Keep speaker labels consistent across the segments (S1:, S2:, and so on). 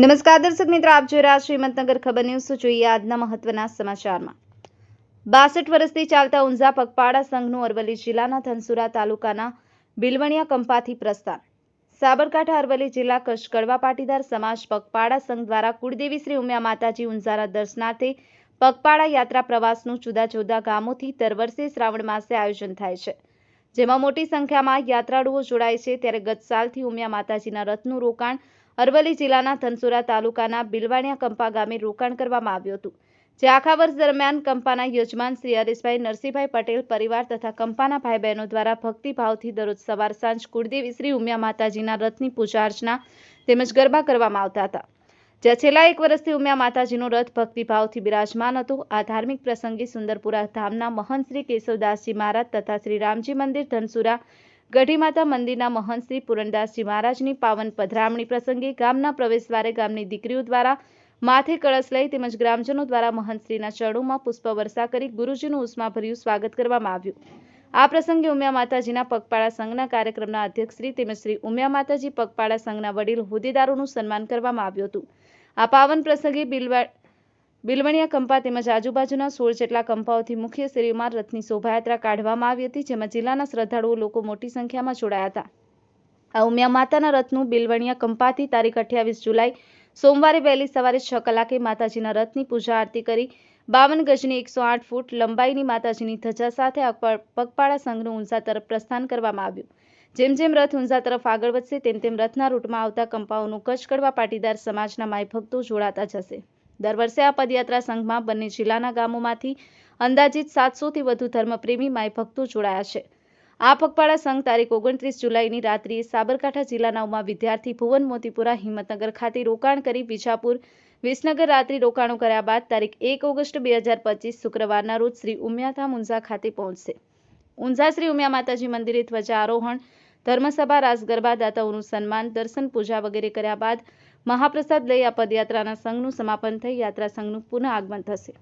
S1: નમસ્કાર દર્શક મિત્રો, આપ જોઈ રહ્યા હિંમતનગર ખબર ન્યૂઝ. જોઈએ આજના મહત્વના સમાચારમાં. બાસઠ વર્ષથી ચાલતા ઊંઝા પગપાળા સંઘનું અરવલ્લી જિલ્લાના ધનસુરા તાલુકાના બિલવણિયા કંપાથી પ્રસ્થાન. સાબરકાંઠા, અરવલ્લી જિલ્લા કશકડવા પાટીદાર સમાજ પગપાળા સંઘ દ્વારા કુળદેવી શ્રી ઉમિયા માતાજી ઊંઝાના દર્શનાર્થે પગપાળા યાત્રા પ્રવાસનું જુદા જુદા ગામોથી દર વર્ષે શ્રાવણ માસે આયોજન થાય છે. જેમાં મોટી સંખ્યામાં યાત્રાળુઓ જોડાય છે. ત્યારે ગત સાલથી ઉમિયા માતાજીના રથનું રોકાણ અરવલ્લી જિલ્લાના ધનસુરા તાલુકાના બિલવાણિયા કંપા ગામે રોકાણ કરવામાં આવ્યું હતું. જે આખા વર્ષ દરમિયાન કંપાના યજમાન શ્રી હરેશભાઈ નરસિંહભાઈ પટેલ પરિવાર તથા કંપાના ભાઈ બહેનો દ્વારા ભક્તિભાવથી દરરોજ સવાર સાંજ કુળદેવી શ્રી ઉમિયા માતાજીના રથની પૂજા અર્ચના તેમજ ગરબા કરવામાં આવતા હતા. જ્યાં છેલ્લા એક વર્ષથી ઉમિયા માતાજીનો રથ ભક્તિભાવથી બિરાજમાન હતો, આ ધાર્મિક પ્રસંગે સુંદરપુરા ધામના મહંત શ્રી કેશવદાસજી મહારાજ તથા શ્રી રામજી મંદિર ધનસુરા ગઢી માતા મંદિરના મહંત શ્રી પૂરણદાસજી મહારાજની પાવન પધરામણી પ્રસંગે ગામના પ્રવેશદ્વારે ગામની દીકરીઓ દ્વારા માથે કળશ લઈ તેમજ ગ્રામજનો દ્વારા મહંતશ્રીના ચરણોમાં પુષ્પવર્ષા કરી ગુરુજીનું ઉષ્માભર્યું સ્વાગત કરવામાં આવ્યું. આ પ્રસંગે ઉમિયા માતાજીના પગપાળા સંઘના કાર્યક્રમના અધ્યક્ષશ્રી તેમજ શ્રી ઉમિયા માતાજી પગપાળા સંઘના વડીલ હોદ્દેદારોનું સન્માન કરવામાં આવ્યું હતું. આ પાવન પ્રસંગે બિલવા બિલવણિયા કંપા તેમજ આજુબાજુના સોળ જેટલા કંપાઓથી મુખ્ય શેરીમાં રથની શોભાયાત્રા કાઢવામાં આવી હતી, જેમાં જિલ્લાના શ્રદ્ધાળુઓ લોકો મોટી સંખ્યામાં જોડાયા હતા. આ ઉમિયા માતાના રથનું બિલવણિયા કંપાથી તારીખ અઠ્યાવીસ જુલાઈ સોમવારે વહેલી સવારે છ કલાકે માતાજીના રથની પૂજા આરતી કરી, બાવન ગજની એકસો આઠ ફૂટ લંબાઈની માતાજીની ધજા સાથે પગપાળા સંઘનું ઊંઝા તરફ પ્રસ્થાન કરવામાં આવ્યું. જેમ જેમ રથ ઊંઝા તરફ આગળ વધશે, તેમ તેમ રથના રૂટમાં આવતા કંપાઓનું કચ્છ કડવા પાટીદાર સમાજના માય ભક્તો જોડાતા જશે. દર વર્ષે આ પદયાત્રા સંઘમાં બંને જિલ્લાના ગામોમાંથી અંદાજિત સાતસોથી વધુ ધર્મપ્રેમી માય ભક્તો જોડાયા છે. આ પગપાળા સંઘ તારીખ ઓગણત્રીસ જુલાઈની રાત્રિએ સાબરકાંઠા જિલ્લાના ઉમા વિદ્યાર્થી ભુવન મોતીપુરા હિંમતનગર ખાતે રોકાણ કરી વિજાપુર વિસનગર રાત્રિ રોકાણો કર્યા બાદ તારીખ એક ઓગસ્ટ બે હજાર પચીસ શુક્રવારના રોજ શ્રી ઉમિયાધામ ઊંઝા ખાતે પહોંચશે. ઊંઝા શ્રી ઉમિયા માતાજી મંદિરે ધ્વજારોહણ, ધર્મસભા રાસ ગરબા, દાતાઓનું સન્માન, દર્શન પૂજા વગેરે કર્યા બાદ મહાપ્રસાદ લઈ આ પદયાત્રાના સંઘનું સમાપન થઈ યાત્રા સંઘનું પુનઃ આગમન થશે.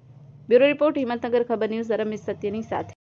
S1: બ્યુરો રિપોર્ટ હિંમતનગર ખબર ન્યૂઝ રમેશ સત્યની સાથે.